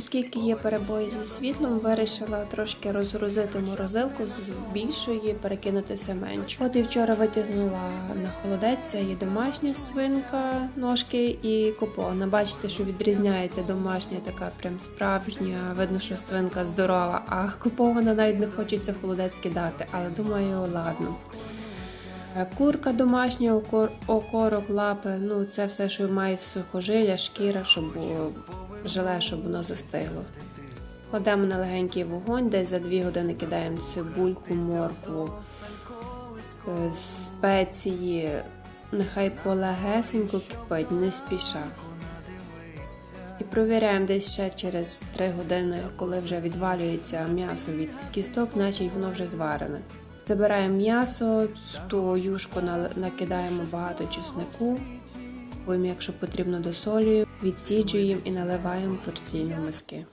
Оскільки є перебої зі світлом, вирішила трошки розгрузити морозилку з більшої, перекинути все менше. От і вчора витягнула на холодець і домашня свинка, ножки і купона. Бачите, що відрізняється домашня, така прям справжня. Видно, що свинка здорова, а купована навіть не хочеться холодець кидати. Але думаю, ладно. Е, Курка домашня, окор- окорок, лапи, ну це все, що має сухожилля, шкіра, щоб желе, щоб воно застигло. Кладемо на легенький вогонь, десь за 2 години кидаємо цибульку, моркву, е, спеції. Нехай полегесенько кипить, не спіша. І провіряємо десь ще через 3 години, коли вже відвалюється м'ясо від кісток, значить воно вже зварене. Забираємо м'ясо, ту юшку накидаємо багато чеснику, потім, якщо потрібно, досолюємо, відсіджуємо і наливаємо в порційні миски.